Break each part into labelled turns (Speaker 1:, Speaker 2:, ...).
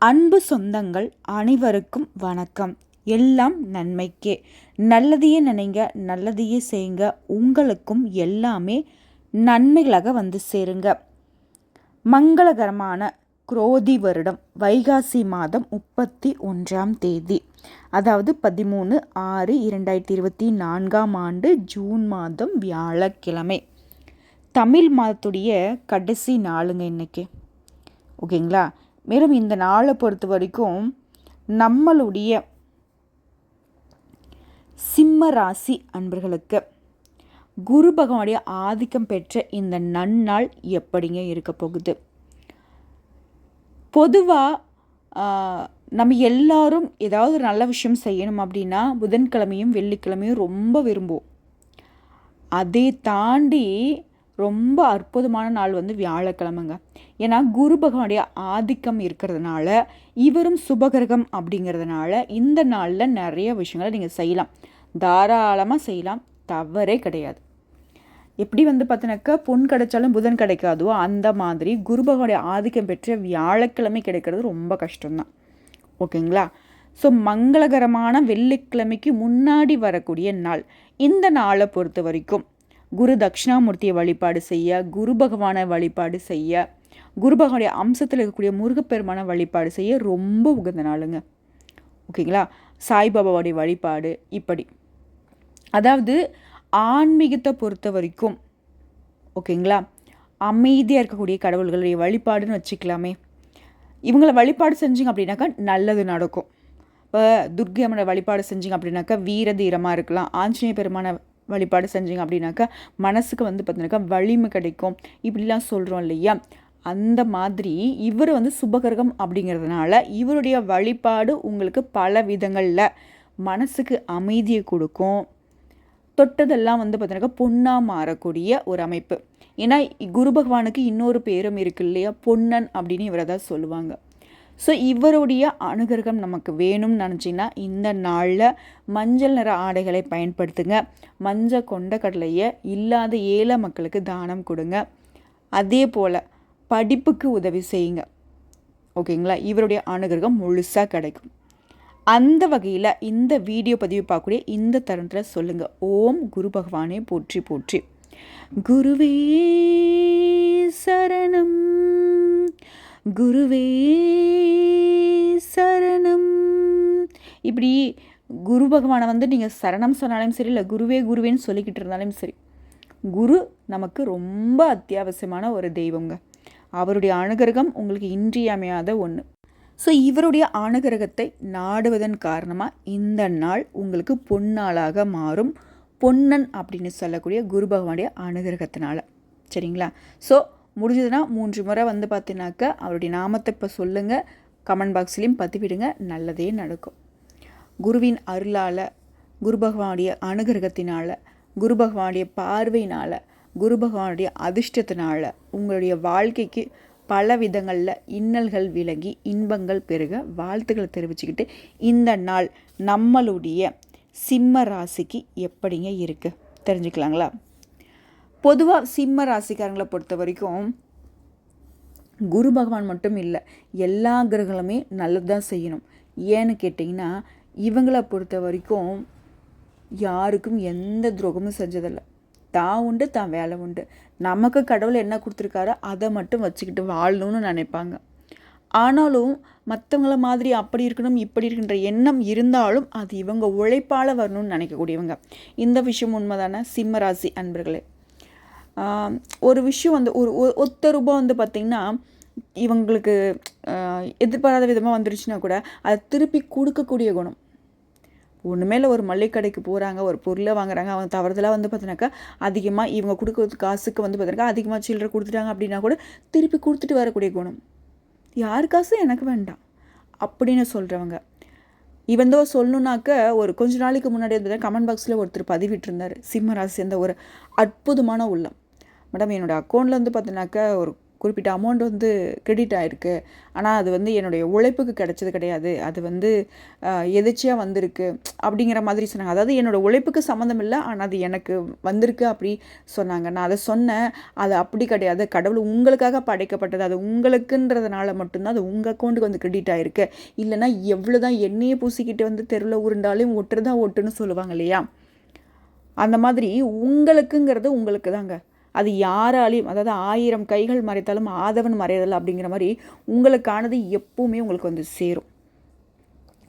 Speaker 1: அன்பு சொந்தங்கள் அனைவருக்கும் வணக்கம். எல்லாம் நன்மைக்கே. நல்லதையே நினைங்க நல்லதையே செய்யுங்க. உங்களுக்கும் எல்லாமே நன்மைகளாக வந்து சேருங்க. மங்களகரமான குரோதி வருடம் வைகாசி மாதம் முப்பத்தி ஒன்றாம் தேதி. அதாவது பதிமூணு ஆறு இரண்டாயிரத்தி இருபத்தி நான்காம் ஆண்டு ஜூன் மாதம் வியாழக்கிழமை. தமிழ் மாதத்துடைய கடைசி நாளுங்க இன்றைக்கி ஓகேங்களா? மேலும் இந்த நாளை பொறுத்த வரைக்கும் நம்மளுடைய சிம்ம ராசி அன்பர்களுக்கு குரு பகவானுடைய ஆதிக்கம் பெற்ற இந்த நன்னாள் எப்படிங்க இருக்க போகுது? பொதுவாக நம்ம எல்லாரும் ஏதாவது ஒரு நல்ல விஷயம் செய்யணும் அப்படின்னா புதன்கிழமையும் வெள்ளிக்கிழமையும் ரொம்ப விரும்புவோம். அதை தாண்டி ரொம்ப அற்புதமான நாள் வந்து வியாழக்கிழமைங்க. ஏன்னா குரு பகவானுடைய ஆதிக்கம் இருக்கிறதுனால இவரும் சுபகிரகம் அப்படிங்கிறதுனால இந்த நாளில் நிறைய விஷயங்களை நீங்கள் செய்யலாம். தாராளமாக செய்யலாம். தவறே கிடையாது. எப்படி வந்து பார்த்தினாக்கா பொன் கிடைச்சாலும் புதன் கிடைக்காதோ அந்த மாதிரி குரு பகவானுடைய ஆதிக்கம் பெற்ற வியாழக்கிழமை கிடைக்கிறது ரொம்ப கஷ்டம்தான். ஓகேங்களா? ஸோ மங்களகரமான வெள்ளிக்கிழமைக்கு முன்னாடி வரக்கூடிய நாள். இந்த நாளை பொறுத்த வரைக்கும் குரு தட்சிணாமூர்த்தியை வழிபாடு செய்ய குரு பகவானை வழிபாடு செய்ய குரு பகவானுடைய அம்சத்தில் இருக்கக்கூடிய முருகப்பெருமான வழிபாடு செய்ய ரொம்ப உகந்த நாளுங்க. ஓகேங்களா? சாய்பாபாவுடைய வழிபாடு இப்படி. அதாவது ஆன்மீகத்தை பொறுத்த வரைக்கும் ஓகேங்களா? அமைதியாக இருக்கக்கூடிய கடவுள்களுடைய வழிபாடுன்னு வச்சுக்கலாமே. இவங்களை வழிபாடு செஞ்சிங்க அப்படின்னாக்கா நல்லது நடக்கும். இப்போ துர்கை அம்மனை வழிபாடு செஞ்சிங்க அப்படின்னாக்கா வீர தீரமாக இருக்கலாம். ஆஞ்சநேய பெருமான வழிபாடு செஞ்சிங்க அப்படின்னாக்கா மனசுக்கு வந்து பார்த்தீங்கன்னாக்கா வலிமை கிடைக்கும். இப்படிலாம் சொல்கிறோம் இல்லையா? அந்த மாதிரி இவர் வந்து சுபகரகம் அப்படிங்கிறதுனால இவருடைய வழிபாடு உங்களுக்கு பல விதங்களில் மனசுக்கு அமைதியை கொடுக்கும். தொட்டதெல்லாம் வந்து பார்த்தீங்கன்னா பொன்னாக மாறக்கூடிய ஒரு அமைப்பு. ஏன்னா குரு பகவானுக்கு இன்னொரு பேரும் இருக்கு இல்லையா? பொன்னன் அப்படின்னு இவரை தான் சொல்லுவாங்க. ஸோ இவருடைய அனுகிரகம் நமக்கு வேணும்னு நினச்சிங்கன்னா இந்த நாளில் மஞ்சள் நிற ஆடைகளை பயன்படுத்துங்க. மஞ்சள் கொண்ட கடலையை இல்லாத ஏழை மக்களுக்கு தானம் கொடுங்க. அதே போல் படிப்புக்கு உதவி செய்யுங்க. ஓகேங்களா? இவருடைய அனுகிரகம் முழுசாக கிடைக்கும். அந்த வகையில் இந்த வீடியோ பதிவு பார்க்கக்கூடிய இந்த தருணத்தில் சொல்லுங்கள் ஓம் குரு பகவானே போற்றி போற்றி. குருவே சரணம். குருவே சரணம். இப்படி குரு பகவானை வந்து நீங்கள் சரணம் சொன்னாலும் சரி இல்லை குருவே குருவேன்னு சொல்லிக்கிட்டு இருந்தாலும் சரி குரு நமக்கு ரொம்ப அத்தியாவசியமான ஒரு தெய்வங்க. அவருடைய அனுகிரகம் உங்களுக்கு இன்றியமையாத ஒன்று ஸோ இவருடைய அனுகிரகத்தை நாடுவதன் காரணமாக இந்த நாள் உங்களுக்கு பொன்னாளாக மாறும். பொன்னன் அப்படின்னு சொல்லக்கூடிய குரு பகவானுடைய அனுகிரகத்தினால. சரிங்களா? ஸோ முடிஞ்சதுன்னா மூன்று முறை வந்து பார்த்தீங்கன்னாக்கா அவருடைய நாமத்தை இப்போ சொல்லுங்கள் கமெண்ட் பாக்ஸ்லேயும் பதிவிடுங்க. நல்லதே நடக்கும். குருவின் அருளால் குரு பகவானுடைய அனுகிரகத்தினால் குரு பகவானுடைய பார்வையினால் குரு பகவானுடைய அதிர்ஷ்டத்தினால உங்களுடைய வாழ்க்கைக்கு பல விதங்களில் இன்னல்கள் விலகி இன்பங்கள் பெருக வாழ்த்துக்களை தெரிவிச்சுக்கிட்டு இந்த நாள் நம்மளுடைய சிம்ம ராசிக்கு எப்படிங்க இருக்குது தெரிஞ்சுக்கலாங்களா? பொதுவாக சிம்ம ராசிக்காரங்களை பொறுத்த வரைக்கும் குரு பகவான் மட்டும் இல்லை எல்லா கிரகங்களுமே நல்லது தான் செய்யணும். ஏன்னு கேட்டிங்கன்னா இவங்களை பொறுத்த வரைக்கும் யாருக்கும் எந்த துரோகமும் செஞ்சதில்லை. தான் உண்டு தான் வேலை உண்டு. நமக்கு கடவுள் என்ன கொடுத்துருக்காரோ அதை மட்டும் வச்சுக்கிட்டு வாழணும்னு நினைப்பாங்க. ஆனாலும் மற்றவங்கள மாதிரி அப்படி இருக்கணும் இப்படி இருக்கின்ற எண்ணம் இருந்தாலும் அது இவங்க உழைப்பால் வரணும்னு நினைக்கக்கூடியவங்க. இந்த விஷயம் உண்மைதானே? சிம்மராசி அன்பர்களே. ஒரு விஷயம் வந்து ஒரு ஒத்த ரூபாய் வந்து பார்த்திங்கன்னா இவங்களுக்கு எதிர்பாராத விதமாக வந்துருச்சுன்னா கூட அதை திருப்பி கொடுக்கக்கூடிய குணம். ஒன்றுமே இல்லை ஒரு மல்லிகை கடைக்கு போகிறாங்க ஒரு பொருளை வாங்குறாங்க அவங்க தவறுதலாக வந்து பார்த்தினாக்கா அதிகமாக இவங்க கொடுக்குறது காசுக்கு வந்து பார்த்தினாக்கா அதிகமாக சில்லறை கொடுத்துட்டாங்க அப்படின்னா கூட திருப்பி கொடுத்துட்டு வரக்கூடிய குணம். யார் காசும் எனக்கு வேண்டாம். அப்படின்னு சொல்கிறவங்க இவந்தோ சொல்லணுனாக்க ஒரு கொஞ்ச நாளைக்கு முன்னாடி வந்து கமெண்ட் பாக்ஸில் ஒருத்தர் பதிவிட்டிருந்தார். சிம்மராசி சேர்ந்த ஒரு அற்புதமான உள்ளம். மேடம் என்னோடய அக்கௌண்ட்டில் வந்து பார்த்தினாக்கா ஒரு குறிப்பிட்ட அமௌண்ட் வந்து கிரெடிட் ஆகிருக்கு ஆனால் அது வந்து என்னுடைய உழைப்புக்கு கிடைச்சது கிடையாது. அது வந்து எதிர்ச்சியாக வந்திருக்கு அப்படிங்கிற மாதிரி சொன்னாங்க. அதாவது என்னோடய உழைப்புக்கு சம்மந்தம் இல்லை ஆனால் அது எனக்கு வந்திருக்கு அப்படி சொன்னாங்க. நான் அதை சொன்னேன். அது அப்படி கிடையாது. கடவுள் உங்களுக்காக படைக்கப்பட்டது. அது உங்களுக்குன்றதுனால மட்டும்தான் அது உங்கள் அக்கௌண்ட்டுக்கு வந்து கிரெடிட் ஆகிருக்கு இல்லைன்னா எவ்வளோ தான் எண்ணெயை பூசிக்கிட்டு வந்து தெருவில் உருண்டாலும் ஒட்டுறதா ஒட்டுன்னு சொல்லுவாங்க இல்லையா? அந்த மாதிரி உங்களுக்குங்கிறது உங்களுக்கு தாங்க அது யாராலையும் அதாவது ஆயிரம் கைகள் மறைத்தாலும் ஆதவன் மறைதல் அப்படிங்கிற மாதிரி உங்களுக்கானது எப்பவுமே உங்களுக்கு வந்து சேரும்.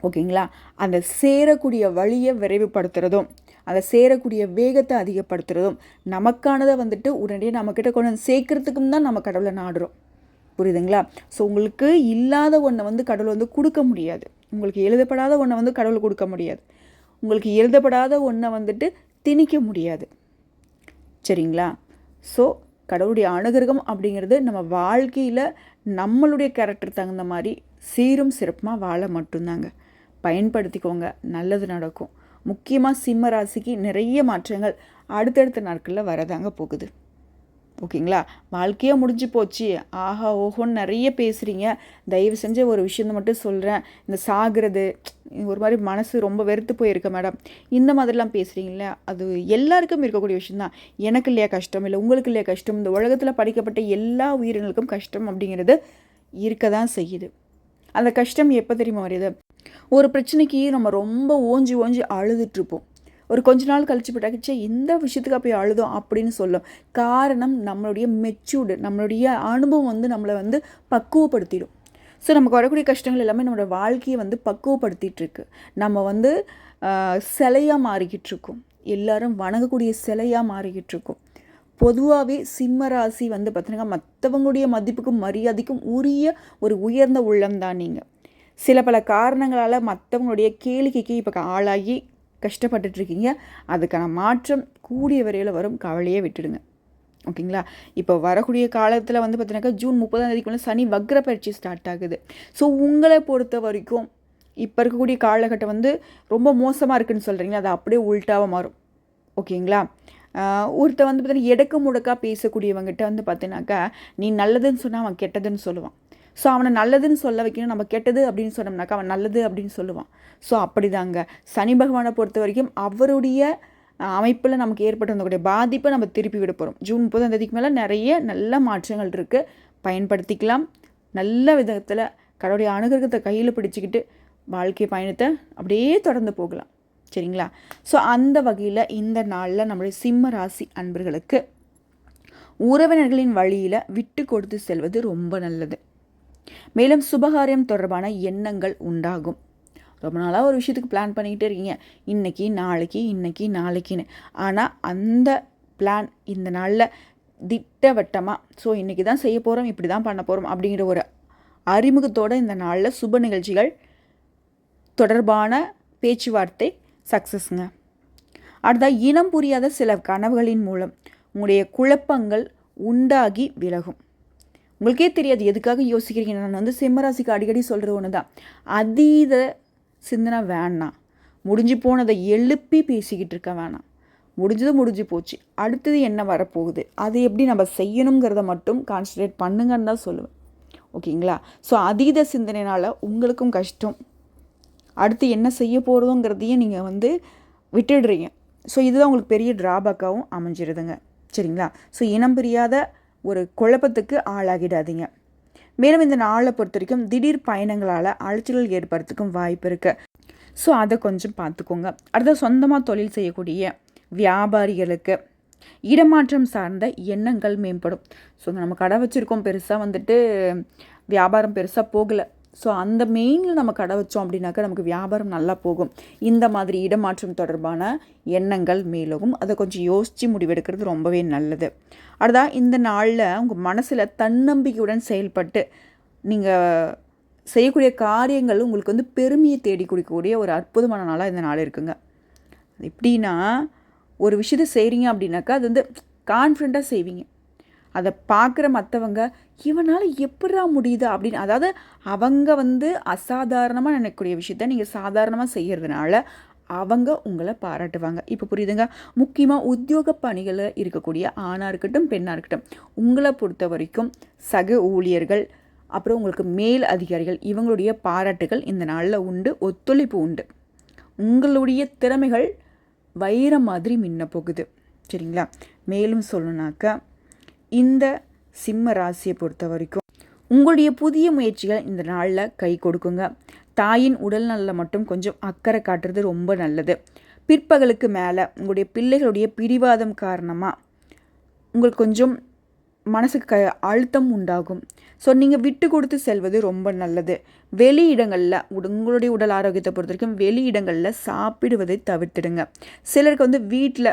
Speaker 1: ஓகேங்களா? அந்த சேரக்கூடிய வழியை விரைவுபடுத்துகிறதும் அதை சேரக்கூடிய வேகத்தை அதிகப்படுத்துகிறதும் நமக்கானதை வந்துட்டு உடனடியாக நம்மக்கிட்ட கொண்டு வந்து சேர்க்கறதுக்கும் தான் நம்ம கடவுளை நாடுறோம். புரியுதுங்களா? ஸோ உங்களுக்கு இல்லாத ஒன்றை வந்து கடவுள் வந்து கொடுக்க முடியாது. உங்களுக்கு எழுதப்படாத ஒன்றை வந்து கடவுள் கொடுக்க முடியாது. உங்களுக்கு எழுதப்படாத ஒன்றை வந்துட்டு திணிக்க முடியாது. சரிங்களா? ஸோ கடவுளுடைய அனுகிரகம் அப்படிங்கிறது நம்ம வாழ்க்கையில் நம்மளுடைய கேரக்டர் தகுந்த மாதிரி சீரும் சிறப்புமாக வாழ மட்டும்தாங்க. பயன்படுத்திக்கோங்க நல்லது நடக்கும். முக்கியமாக சிம்ம ராசிக்கு நிறைய மாற்றங்கள் அடுத்தடுத்த நாட்களில் வரதாங்க போகுது. ஓகேங்களா? வாழ்க்கையே முடிஞ்சு போச்சு. ஆஹா ஓஹோன்னு நிறைய பேசுகிறீங்க தயவு செஞ்ச ஒரு விஷயத்தை மட்டும் சொல்கிறேன் இந்த சாகிறது ஒரு மாதிரி மனசு ரொம்ப வெறுத்து போயிருக்க மேடம். இந்த மாதிரிலாம் பேசுகிறீங்களே அது எல்லாருக்கும் இருக்கக்கூடிய விஷயந்தான் எனக்கு இல்லையா கஷ்டம்? இல்லை உங்களுக்கு இல்லையா கஷ்டம்? இந்த உலகத்தில் படிக்கப்பட்ட எல்லா உயிரினங்களுக்கும் கஷ்டம் அப்படிங்கிறது இருக்க தான் செய்யுது. அந்த கஷ்டம் எப்போ தெரியுமா வருது? ஒரு பிரச்சனைக்கு நம்ம ரொம்ப ஓஞ்சி ஓஞ்சி அழுதுட்ருப்போம் ஒரு கொஞ்ச நாள் கழிச்சு போட்டாச்சு இந்த விஷயத்துக்கு போய் அழுதோம் அப்படின்னு சொல்லும். காரணம் நம்மளுடைய மெச்சூர்டு நம்மளுடைய அனுபவம் வந்து நம்மளை வந்து பக்குவப்படுத்திடும். ஸோ நமக்கு வரக்கூடிய கஷ்டங்கள் எல்லாமே நம்மளோட வாழ்க்கையை வந்து பக்குவப்படுத்திகிட்டு இருக்கு நம்ம வந்து சிலையாக மாறிக்கிட்டு இருக்கோம் எல்லாரும் வணங்கக்கூடிய சிலையாக மாறிக்கிட்டு இருக்கோம் பொதுவாகவே சிம்ம ராசி வந்து பார்த்தீங்கன்னா மற்றவங்களுடைய மதிப்புக்கும் மரியாதைக்கும் உரிய ஒரு உயர்ந்த உள்ளம் தான் நீங்கள் சில பல காரணங்களால் மற்றவங்களுடைய கேளிக்கைக்கு இப்போ ஆளாகி கஷ்டப்பட்டுட்ருக்கீங்க. அதுக்கான மாற்றம் கூடிய வரையில் வரும். கவலையே விட்டுடுங்க. ஓகேங்களா? இப்போ வரக்கூடிய காலத்தில் வந்து பார்த்தீங்கன்னாக்கா ஜூன் முப்பதாம் தேதிக்குள்ள சனி வக்ர பயிற்சி ஸ்டார்ட் ஆகுது. ஸோ உங்களை பொறுத்த வரைக்கும் இப்போ இருக்கக்கூடிய காலகட்டம் வந்து ரொம்ப மோசமாக இருக்குன்னு சொல்கிறீங்க அது அப்படியே உள்ட்டாக மாறும். ஓகேங்களா? ஒருத்த வந்து பார்த்தீங்கன்னா எடக்கு முடக்காக பேசக்கூடியவங்ககிட்ட வந்து பார்த்தீங்கன்னாக்கா நீ நல்லதுன்னு சொன்னால் அவன் கெட்டதுன்னு சொல்லுவான். ஸோ அவனை நல்லதுன்னு சொல்ல வைக்கணும். நம்ம கெட்டது அப்படின்னு சொன்னோம்னாக்கா அவன் நல்லது அப்படின்னு சொல்லுவான். ஸோ அப்படிதாங்க. சனி பகவானை பொறுத்த வரைக்கும் அவருடைய அமைப்பில் நமக்கு ஏற்பட்டு பாதிப்பை நம்ம திருப்பி விட போகிறோம் ஜூன் முப்பதாம் தேதிக்கு மேலே நிறைய நல்ல மாற்றங்கள் இருக்குது பயன்படுத்திக்கலாம். நல்ல விதத்தில் கடவுளுடைய அனுகிரகத்தை கையில் பிடிச்சிக்கிட்டு வாழ்க்கை பயணத்தை அப்படியே தொடர்ந்து போகலாம். சரிங்களா? ஸோ அந்த வகையில் இந்த நாளில் நம்மளுடைய சிம்ம ராசி அன்பர்களுக்கு உறவினர்களின் வழியில் விட்டு கொடுத்து செல்வது ரொம்ப நல்லது. மேலும் சுபகாரியம் தொடர்பான எண்ணங்கள் உண்டாகும். ரொம்ப நாளாக ஒரு விஷயத்துக்கு பிளான் பண்ணிக்கிட்டே இருக்கீங்க. இன்றைக்கி நாளைக்கு இன்றைக்கி நாளைக்குன்னு. ஆனால் அந்த பிளான் இந்த நாளில் திட்டவட்டமாக ஸோ இன்றைக்கி தான் செய்ய போகிறோம் இப்படி தான் பண்ண போகிறோம் அப்படிங்கிற ஒரு அறிமுகத்தோடு இந்த நாளில் சுப நிகழ்ச்சிகள் தொடர்பான பேச்சுவார்த்தை சக்ஸஸ்ங்க அடுத்த இனம் புரியாத சில கனவுகளின் மூலம் உங்களுடைய குழப்பங்கள் உண்டாகி விலகும். உங்களுக்கே தெரியாது எதுக்காக யோசிக்கிறீங்க? நான் வந்து சிம்மராசிக்கு அடிக்கடி சொல்கிற ஒன்று தான் அதீத சிந்தனை வேணாம் முடிஞ்சு போனதை எழுப்பி பேசிக்கிட்டு இருக்க வேணாம். முடிஞ்சதும் முடிஞ்சு போச்சு. அடுத்தது என்ன வரப்போகுது? அது எப்படி நம்ம செய்யணுங்கிறத மட்டும் கான்சன்ட்ரேட் பண்ணுங்கன்னு தான் சொல்லுவேன். ஓகேங்களா? ஸோ அதீத சிந்தனைனால் உங்களுக்கும் கஷ்டம். அடுத்து என்ன செய்ய போகிறதுங்கிறதையும் நீங்கள் வந்து விட்டுடுறீங்க. ஸோ இதுதான் உங்களுக்கு பெரிய ட்ராபேக்காகவும் அமைஞ்சிருதுங்க. சரிங்களா? ஸோ இனம் பிரியாத ஒரு குழப்பத்துக்கு ஆளாகிடாதீங்க. மேலும் இந்த நாளை பொறுத்த வரைக்கும் திடீர் பயணங்களால் அலைச்சல்கள் ஏற்படுறதுக்கும் வாய்ப்பு இருக்குது ஸோ அதை கொஞ்சம் பார்த்துக்கோங்க அடுத்த சொந்தமாக தொழில் செய்யக்கூடிய வியாபாரிகளுக்கு இடமாற்றம் சார்ந்த எண்ணங்கள் மேம்படும். ஸோ நம்ம கடை வச்சுருக்கோம். பெருசாக வந்துட்டு வியாபாரம் பெருசாக போகலை. ஸோ அந்த மெயினில் நம்ம கடை வச்சோம் அப்படின்னாக்கா நமக்கு வியாபாரம் நல்லா போகும். இந்த மாதிரி இடமாற்றம் தொடர்பான எண்ணங்கள் மேலும் அதை கொஞ்சம் யோசித்து முடிவெடுக்கிறது ரொம்பவே நல்லது. அடுத்தா இந்த நாளில் உங்கள் மனசில் தன்னம்பிக்கையுடன் செயல்பட்டு நீங்கள் செய்யக்கூடிய காரியங்கள் உங்களுக்கு வந்து பெருமையை தேடி கொடுக்கக்கூடிய ஒரு அற்புதமான நாளாக இந்த நாள் இருக்குங்க. எப்படின்னா ஒரு விஷயத்தை செய்கிறீங்க அப்படின்னாக்கா அது வந்து கான்ஃபிடண்ட்டாக செய்வீங்க. அதை பார்க்குற மற்றவங்க இவனால் எப்படா முடியுது? அப்படின்னு. அதாவது அவங்க வந்து அசாதாரணமாக நினைக்கக்கூடிய விஷயத்த நீங்கள் சாதாரணமாக செய்கிறதுனால அவங்க உங்களை பாராட்டுவாங்க. இப்போ புரியுதுங்க? முக்கியமாக உத்தியோக பணிகளில் இருக்கக்கூடிய ஆணாக இருக்கட்டும் பெண்ணாக இருக்கட்டும் உங்களை பொறுத்த வரைக்கும் சக ஊழியர்கள் அப்புறம் உங்களுக்கு மேல் அதிகாரிகள் இவங்களுடைய பாராட்டுகள் இந்த நாளில் உண்டு ஒத்துழைப்பு உண்டு. உங்களுடைய திறமைகள் வைர மாதிரி மின்ன போகுது. சரிங்களா? மேலும் சொல்லணுனாக்கா இந்த சிம்ம ராசியை பொறுத்த வரைக்கும் உங்களுடைய புதிய முயற்சிகள் இந்த நாளில் கை கொடுக்குங்க. தாயின் உடல் நலில் மட்டும் கொஞ்சம் அக்கறை காட்டுறது ரொம்ப நல்லது. பிற்பகலுக்கு மேலே உங்களுடைய பிள்ளைகளுடைய பிடிவாதம் காரணமாக உங்களுக்கு கொஞ்சம் மனசுக்கு க அழுத்தம் உண்டாகும். ஸோ நீங்கள் விட்டு கொடுத்து செல்வது ரொம்ப நல்லது. வெளி இடங்களில் உங்களுடைய உடல் ஆரோக்கியத்தை பொறுத்த வரைக்கும் வெளி இடங்களில் சாப்பிடுவதை தவிர்த்துடுங்க. சிலருக்கு வந்து வீட்டில்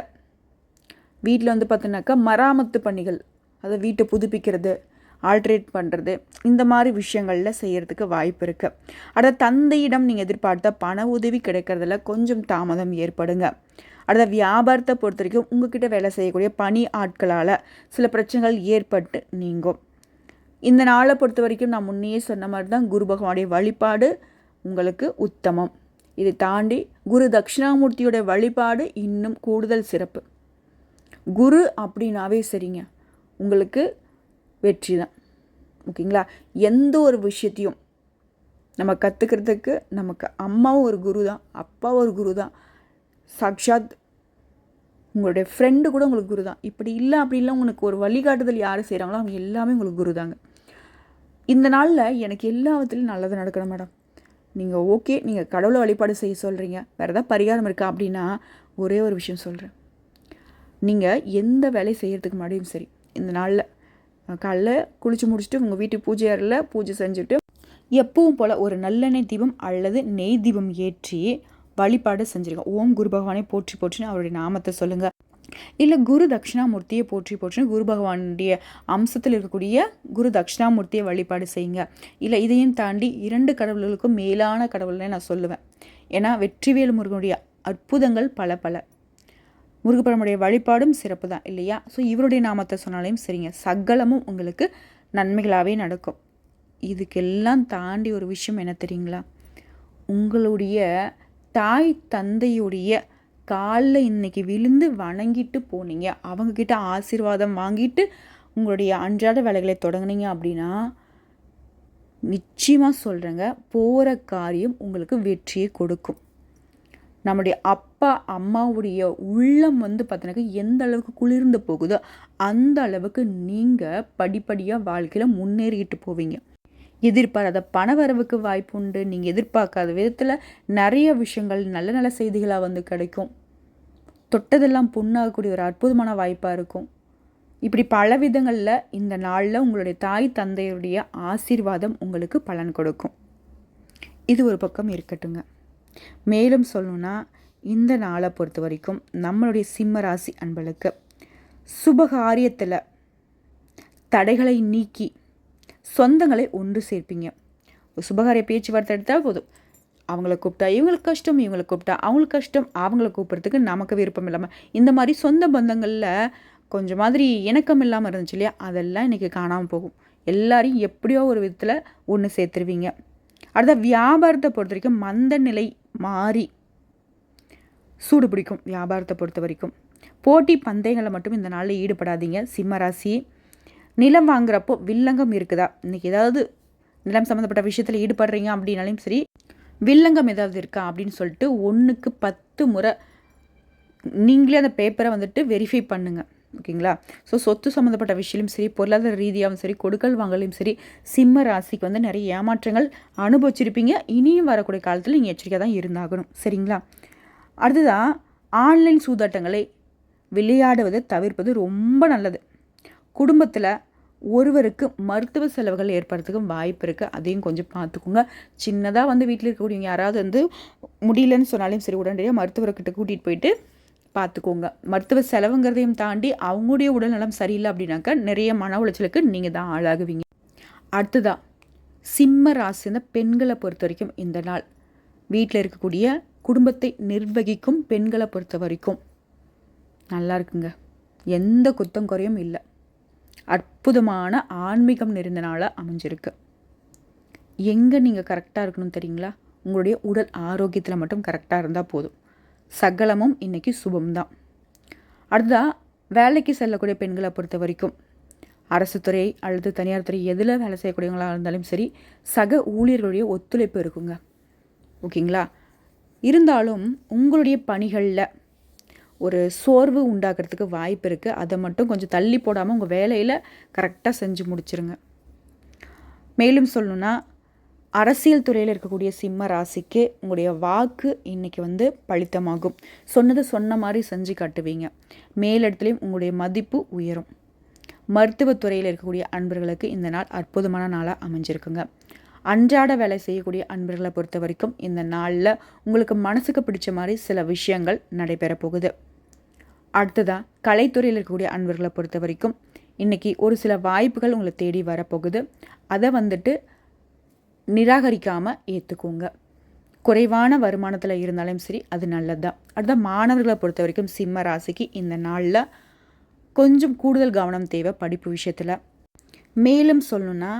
Speaker 1: வீட்டில் வந்து பார்த்தீங்கன்னாக்கா மராமத்து பணிகள் அதை வீட்டை புதுப்பிக்கிறது ஆல்ட்ரேட் பண்ணுறது இந்த மாதிரி விஷயங்களில் செய்கிறதுக்கு வாய்ப்பு இருக்குது அடுத்த தந்தையிடம் நீங்கள் எதிர்பார்த்த பண உதவி கிடைக்கிறதுல கொஞ்சம் தாமதம் ஏற்படுங்க. அடுத்த வியாபாரத்தை பொறுத்த வரைக்கும் உங்ககிட்ட வேலை செய்யக்கூடிய பணி ஆட்களால் சில பிரச்சனைகள் ஏற்பட்டு நீங்கும். இந்த நாளை பொறுத்த வரைக்கும் நான் முன்னையே சொன்ன மாதிரி தான் குரு பகவானுடைய வழிபாடு உங்களுக்கு உத்தமம். இதை தாண்டி குரு தட்சிணாமூர்த்தியோட வழிபாடு இன்னும் கூடுதல் சிறப்பு. குரு அப்படின்னாவே சரிங்க. உங்களுக்கு வெற்றி தான். ஓகேங்களா? எந்த ஒரு விஷயத்தையும் நம்ம கற்றுக்கிறதுக்கு நமக்கு அம்மாவும் ஒரு குரு தான் அப்பாவும் ஒரு குரு தான். சாக்ஷாத் உங்களுடைய ஃப்ரெண்டு கூட உங்களுக்கு குரு தான். இப்படி இல்லை அப்படி இல்லை உங்களுக்கு ஒரு வழிகாட்டுதல் யார் செய்கிறாங்களோ அவங்க எல்லாமே உங்களுக்கு குரு தாங்க. இந்த நாளில் எனக்கு எல்லாத்துலேயும் நல்லது நடக்கணும் மேடம். நீங்கள் ஓகே நீங்கள் கடவுளை வழிபாடு செய்ய சொல்கிறீங்க வேறு ஏதாவது பரிகாரம் இருக்கா அப்படின்னா ஒரே ஒரு விஷயம் சொல்கிறேன் நீங்கள் எந்த வேலையை செய்கிறதுக்கு முன்னாடியும் சரி இந்த நாளில். காலைல குளித்து முடிச்சுட்டு உங்கள் வீட்டு பூஜை அறையில் பூஜை செஞ்சுட்டு எப்பவும் போல் ஒரு நல்லெண்ணெய் தீபம் அல்லது நெய் தீபம் ஏற்றி வழிபாடு செஞ்சுருங்க. ஓம் குரு பகவானை போற்றி போற்றின்னு அவருடைய நாமத்தை சொல்லுங்கள் இல்லை குரு தட்சிணாமூர்த்தியை போற்றி போற்றின்னு குரு பகவானுடைய அம்சத்தில் இருக்கக்கூடிய குரு தட்சிணாமூர்த்தியை வழிபாடு செய்யுங்க. இல்லை இதையும் தாண்டி இரண்டு கடவுள்களுக்கும் மேலான கடவுள்னே நான் சொல்லுவேன். ஏன்னா வெற்றிவேல் முருகனுடைய அற்புதங்கள் பல பல. முருகப்பெருமுடைய வழிபாடும் சிறப்பு தான் இல்லையா? ஸோ இவருடைய நாமத்தை சொன்னாலையும் சரிங்க. சகலமும் உங்களுக்கு நன்மைகளாகவே நடக்கும். இதுக்கெல்லாம் தாண்டி ஒரு விஷயம் என்ன தெரியுங்களா? உங்களுடைய தாய் தந்தையுடைய காலில் இன்னைக்கு விழுந்து வணங்கிட்டு போனீங்க. அவங்கக்கிட்ட ஆசீர்வாதம் வாங்கிட்டு உங்களுடைய அன்றாட வேலைகளை தொடங்குனீங்க அப்படின்னா நிச்சயமாக சொல்கிறேங்க போகிற காரியம் உங்களுக்கு வெற்றியை கொடுக்கும். நம்முடைய அப் அப்பா அம்மாவுடைய உள்ளம் வந்து பார்த்தீங்கன்னாக்கா எந்த அளவுக்கு குளிர்ந்து போகுதோ அந்த அளவுக்கு நீங்கள் படிப்படியாக வாழ்க்கையில் முன்னேறிக்கிட்டு போவீங்க. எதிர்பாராத பண வரவுக்கு வாய்ப்பு உண்டு. நீங்கள் எதிர்பார்க்காத விதத்தில் நிறைய விஷயங்கள் நல்ல நல்ல செய்திகளாக வந்து கிடைக்கும். தொட்டதெல்லாம் புண்ணாகக்கூடிய ஒரு அற்புதமான வாய்ப்பாக இருக்கும். இப்படி பல விதங்களில் இந்த நாளில் உங்களுடைய தாய் தந்தையுடைய ஆசீர்வாதம் உங்களுக்கு பலன் கொடுக்கும். இது ஒரு பக்கம் இருக்கட்டுங்க. மேலும் சொல்லணுன்னா இந்த நாளை பொறுத்த வரைக்கும் நம்மளுடைய சிம்ம ராசி அன்பளுக்கு சுபகாரியத்தில் தடைகளை நீக்கி சொந்தங்களை ஒன்று சேர்ப்பீங்க. சுபகாரிய பேச்சுவார்த்தை எடுத்தால் போதும். அவங்கள கூப்பிட்டா இவங்களுக்கு கஷ்டம் இவங்களை கூப்பிட்டா அவங்களுக்கு கஷ்டம் அவங்கள கூப்பிட்றதுக்கு நமக்கு விருப்பம் இல்லாமல் இந்த மாதிரி சொந்த பந்தங்களில் கொஞ்சம் மாதிரி இணக்கம் இல்லாமல் இருந்துச்சு இல்லையா? அதெல்லாம் இன்றைக்கி காணாமல் போகும். எல்லாரையும் எப்படியோ ஒரு விதத்தில் ஒன்று சேர்த்துருவீங்க. அடுத்த வியாபாரத்தை பொறுத்த வரைக்கும் மந்த நிலை மாறி சூடு பிடிக்கும் வியாபாரத்தை பொறுத்த வரைக்கும். போட்டி பந்தயங்களை மட்டும் இந்த நாளில் ஈடுபடாதீங்க. சிம்மராசி நிலம் வாங்குறப்போ வில்லங்கம் இருக்குதா? இன்றைக்கி ஏதாவது நிலம் சம்மந்தப்பட்ட விஷயத்தில் ஈடுபடுறீங்க அப்படின்னாலும் சரி வில்லங்கம் ஏதாவது இருக்கா அப்படின்னு சொல்லிட்டு ஒன்றுக்கு பத்து முறை நீங்களே அந்த பேப்பரை வந்துட்டு வெரிஃபை பண்ணுங்கள் ஓகேங்களா? ஸோ சொத்து சம்மந்தப்பட்ட விஷயம் சரி பொருளாதார ரீதியாகவும் சரி கொடுக்கல் வாங்கலையும் சரி சிம்ம ராசிக்கு வந்து நிறைய ஏமாற்றங்கள் அனுபவிச்சிருப்பீங்க. இனியும் வரக்கூடிய காலத்தில் நீங்கள் எச்சரிக்கையாக தான் இருந்தாகணும். சரிங்களா? அடுத்ததான் ஆன்லைன் சூதாட்டங்களை விளையாடுவதை தவிர்ப்பது ரொம்ப நல்லது. குடும்பத்தில் ஒருவருக்கு மருத்துவ செலவுகள் ஏற்படுறதுக்கும் வாய்ப்பு இருக்குது அதையும் கொஞ்சம் பார்த்துக்கோங்க. சின்னதாக வந்து வீட்டில் இருக்கக்கூடியவங்க யாராவது வந்து முடியலன்னு சொன்னாலும் சரி உடனடியாக மருத்துவர்கிட்ட கூட்டிகிட்டு போயிட்டு பார்த்துக்கோங்க. மருத்துவ செலவுங்கிறதையும் தாண்டி அவங்களுடைய உடல்நலம் சரியில்லை அப்படின்னாக்கா நிறைய மன உளைச்சலுக்கு நீங்கள் தான் ஆளாகுவீங்க. அடுத்ததாக சிம்ம ராசின பெண்களை பொறுத்த வரைக்கும் இந்த நாள் வீட்டில் இருக்கக்கூடிய குடும்பத்தை நிர்வகிக்கும் பெண்களை பொறுத்த வரைக்கும் நல்லா இருக்குங்க. எந்த குத்தம் குறையும் இல்லை. அற்புதமான ஆன்மீகம் நிறைந்த நாளாக அமைஞ்சிருக்கு. எங்கே நீங்கள் கரெக்டாக இருக்கணும் தெரியுங்களா? உங்களுடைய உடல் ஆரோக்கியத்தில் மட்டும் கரெக்டாக இருந்தால் போதும். சகலமும் இன்றைக்கி சுபம்தான். அடுத்ததாக வேலைக்கு செல்லக்கூடிய பெண்களை பொறுத்த வரைக்கும் அரசு துறை அல்லது தனியார் துறை எதில் வேலை செய்யக்கூடியவங்களாக இருந்தாலும் சரி சக ஊழியர்களுடைய ஒத்துழைப்பு இருக்குங்க. ஓகேங்களா? இருந்தாலும் உங்களுடைய பணிகளில் ஒரு சோர்வு உண்டாக்குறதுக்கு வாய்ப்பு இருக்குது அதை மட்டும் கொஞ்சம் தள்ளி போடாமல் உங்கள் வேலையில் கரெக்டாக செஞ்சு முடிச்சிருங்க. மேலும் சொல்லணுன்னா அரசியல் துறையில் இருக்கக்கூடிய சிம்ம ராசிக்கு உங்களுடைய வாக்கு இன்றைக்கி வந்து பழித்தமாகும் சொன்னதை சொன்ன மாதிரி செஞ்சு காட்டுவீங்க. மேலிடத்துலையும் உங்களுடைய மதிப்பு உயரும். மருத்துவத்துறையில் இருக்கக்கூடிய அன்பர்களுக்கு இந்த நாள் அற்புதமான நாளாக அமைஞ்சிருக்குங்க. அன்றாட வேலை செய்யக்கூடிய அன்பர்களை பொறுத்த வரைக்கும் இந்த நாளில் உங்களுக்கு மனசுக்கு பிடிச்ச மாதிரி சில விஷயங்கள் நடைபெற போகுது. அடுத்ததாக கலைத்துறையில் இருக்கக்கூடிய அன்பர்களை பொறுத்த வரைக்கும் இன்றைக்கி ஒரு சில வாய்ப்புகள் உங்களை தேடி வரப்போகுது அதை வந்துட்டு நிராகரிக்காமல் ஏற்றுக்கோங்க குறைவான வருமானத்தில் இருந்தாலும் சரி அது நல்லது தான் அடுத்த மாணவர்களை பொறுத்த வரைக்கும் சிம்ம ராசிக்கு இந்த நாளில் கொஞ்சம் கூடுதல் கவனம் தேவை படிப்பு விஷயத்தில். மேலும் சொல்லணுன்னா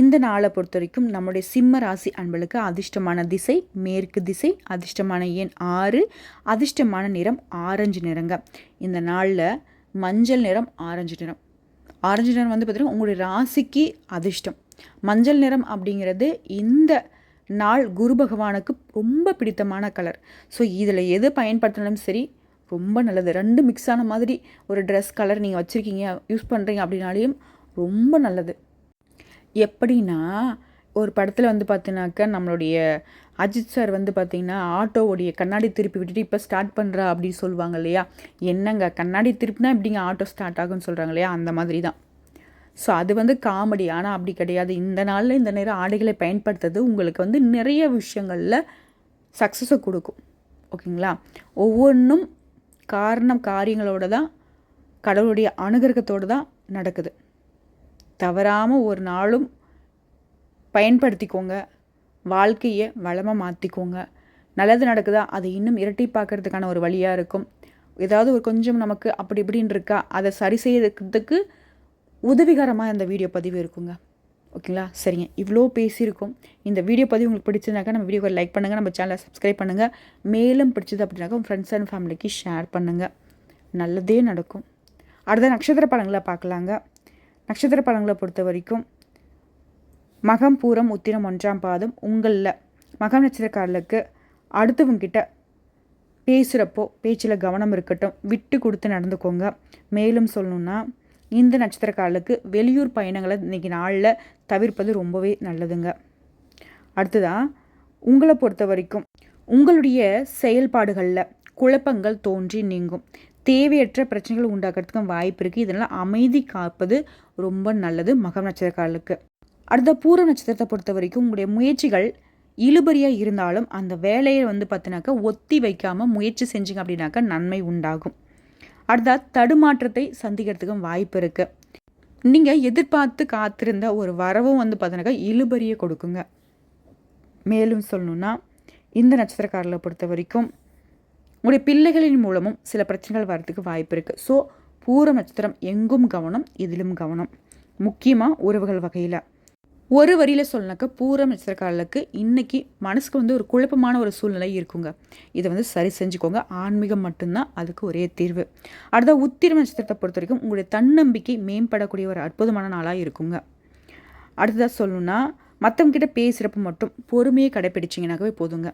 Speaker 1: இந்த நாளை பொறுத்த வரைக்கும் நம்முடைய சிம்ம ராசி அன்பளுக்கு அதிர்ஷ்டமான திசை மேற்கு திசை அதிர்ஷ்டமான எண் ஆறு அதிர்ஷ்டமான நிறம் ஆரஞ்சு நிறங்க. இந்த நாளில் மஞ்சள் நிறம் ஆரஞ்சு நிறம். ஆரஞ்சு நிறம் வந்து பார்த்திங்கன்னா உங்களுடைய ராசிக்கு அதிர்ஷ்டம். மஞ்சள் நிறம் அப்படிங்கிறது இந்த நாள் குரு பகவானுக்கு ரொம்ப பிடித்தமான கலர் ஸோ இதில் எது பயன்படுத்தினாலும் சரி ரொம்ப நல்லது. ரெண்டு மிக்ஸ் ஆன மாதிரி ஒரு ட்ரெஸ் கலர் நீங்கள் வச்சுருக்கீங்க யூஸ் பண்ணுறீங்க அப்படின்னாலையும் ரொம்ப நல்லது. எப்படின்னா ஒரு படத்தில் வந்து பார்த்திங்கனாக்கா நம்மளுடைய அஜித் சார் வந்து பார்த்திங்கன்னா ஆட்டோவுடைய கண்ணாடி திருப்பி விட்டுட்டு இப்போ ஸ்டார்ட் பண்ணுறா அப்படின்னு சொல்லுவாங்க இல்லையா? என்னங்க கண்ணாடி திருப்பினா இப்படிங்க ஆட்டோ ஸ்டார்ட் ஆகும்னு சொல்கிறாங்க இல்லையா? அந்த மாதிரி தான் ஸோ அது வந்து காமெடி. ஆனால் அப்படி கிடையாது. இந்த நாளில் இந்த நேரம் ஆடைகளை பயன்படுத்துறது உங்களுக்கு வந்து நிறைய விஷயங்களில் சக்ஸஸை கொடுக்கும். ஓகேங்களா? ஒவ்வொன்றும் காரணம் காரியங்களோட தான் கடவுளுடைய அனுகிரகத்தோடு தான் நடக்குது. தவறாமல் ஒரு நாளும் பயன்படுத்திக்கோங்க. வாழ்க்கையை வளமாக மாற்றிக்கோங்க நல்லது நடக்குதா? அதை இன்னும் இரட்டி பார்க்கறதுக்கான ஒரு வழியாக இருக்கும். ஏதாவது ஒரு கொஞ்சம் நமக்கு அப்படி இப்படின்னு இருக்கா? அதை சரி செய்யறதுக்கு உதவிகரமாக இந்த வீடியோ பதிவு இருக்குங்க. ஓகேங்களா? சரிங்க. இவ்வளோ பேசியிருக்கோம். இந்த வீடியோ பதிவு உங்களுக்கு பிடிச்சிருந்தாக்கா நம்ம வீடியோவை லைக் பண்ணுங்கள் நம்ம சேனலை சப்ஸ்கிரைப் பண்ணுங்கள் மேலும் பிடிச்சது அப்படின்னாக்கா உங்கள் ஃப்ரெண்ட்ஸ் அண்ட் ஃபேமிலிக்கு ஷேர் பண்ணுங்கள் நல்லதே நடக்கும். அடுத்த நட்சத்திர படங்களை பார்க்கலாங்க. நட்சத்திர பழங்களை பொறுத்த வரைக்கும் மகம் பூரம் உத்திரம் ஒன்றாம் பாதம் உங்களில் மகம் நட்சத்திரக்காரர்களுக்கு அடுத்தவங்கிட்ட பேசுகிறப்போ பேச்சில் கவனம் இருக்கட்டும் விட்டு கொடுத்து நடந்துக்கோங்க. மேலும் சொல்லணுன்னா இந்த நட்சத்திரக்காரர்களுக்கு வெளியூர் பயணங்களை இன்றைக்கி நாளில் தவிர்ப்பது ரொம்பவே நல்லதுங்க. அடுத்ததாக உங்களை பொறுத்த வரைக்கும் உங்களுடைய செயல்பாடுகளில் குழப்பங்கள் தோன்றி நீங்கும். தேவையற்ற பிரச்சனைகள் உண்டாக்குறதுக்கும் வாய்ப்பு இருக்குது இதனால் அமைதி காப்பது ரொம்ப நல்லது மகம் நட்சத்திரக்காரர்களுக்கு. அடுத்த பூர்வ நட்சத்திரத்தை பொறுத்த வரைக்கும் உங்களுடைய முயற்சிகள் இழுபறியாக இருந்தாலும் அந்த வேலையை வந்து பார்த்தினாக்கா ஒத்தி வைக்காமல் முயற்சி செஞ்சிங்க அப்படின்னாக்கா நன்மை உண்டாகும். அடுத்தா தடுமாற்றத்தை சந்திக்கிறதுக்கும் வாய்ப்பு இருக்குது நீங்கள் எதிர்பார்த்து காத்திருந்த ஒரு வரவும் வந்து பார்த்தீங்கன்னாக்கா இழுபறியை கொடுக்குங்க. மேலும் சொல்லணுன்னா இந்த நட்சத்திரக்காரர்களை பொறுத்த வரைக்கும் உங்களுடைய பிள்ளைகளின் மூலமும் சில பிரச்சனைகள் வரதுக்கு வாய்ப்பு இருக்குது ஸோ பூர நட்சத்திரம் எங்கும் கவனம் இதிலும் கவனம். முக்கியமாக உறவுகள் வகையில். ஒரு வரியில் சொல்லினாக்க பூரம் நட்சத்திரக்காரர்களுக்கு இன்றைக்கி மனசுக்கு வந்து ஒரு குழப்பமான ஒரு சூழ்நிலை இருக்குங்க. இதை வந்து சரி செஞ்சுக்கோங்க. ஆன்மீகம் மட்டும்தான் அதுக்கு ஒரே தீர்வு. அடுத்த உத்திரம் நட்சத்திரத்தை பொறுத்த வரைக்கும் உங்களுடைய தன்னம்பிக்கை மேம்படக்கூடிய ஒரு அற்புதமான நாளாக இருக்குங்க. அடுத்ததாக சொல்லணுன்னா மற்றவங்கிட்ட பேசுகிறப்ப மட்டும் பொறுமையை கடைப்பிடிச்சிங்கனாக்கவே போதுங்க.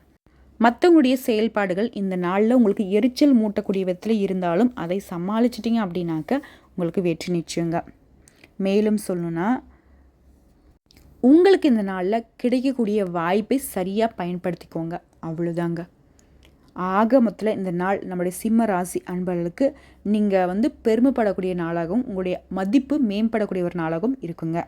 Speaker 1: மற்றவங்களுடைய செயல்பாடுகள் இந்த நாளில் உங்களுக்கு எரிச்சல் மூட்டக்கூடிய விதத்தில் இருந்தாலும் அதை சமாளிச்சிட்டிங்க அப்படின்னாக்க உங்களுக்கு வெற்றி நிச்சயங்க. மேலும் சொல்லணுன்னா உங்களுக்கு இந்த நாளில் கிடைக்கக்கூடிய வாய்ப்பை சரியாக பயன்படுத்திக்கோங்க. அவ்வளோதாங்க ஆக மொத்தத்தில் இந்த நாள் நம்முடைய சிம்ம ராசி அன்பர்களுக்கு நீங்கள் வந்து பெருமைப்படக்கூடிய நாளாகவும் உங்களுடைய மதிப்பு மேம்படக்கூடிய ஒரு நாளாகவும் இருக்குங்க.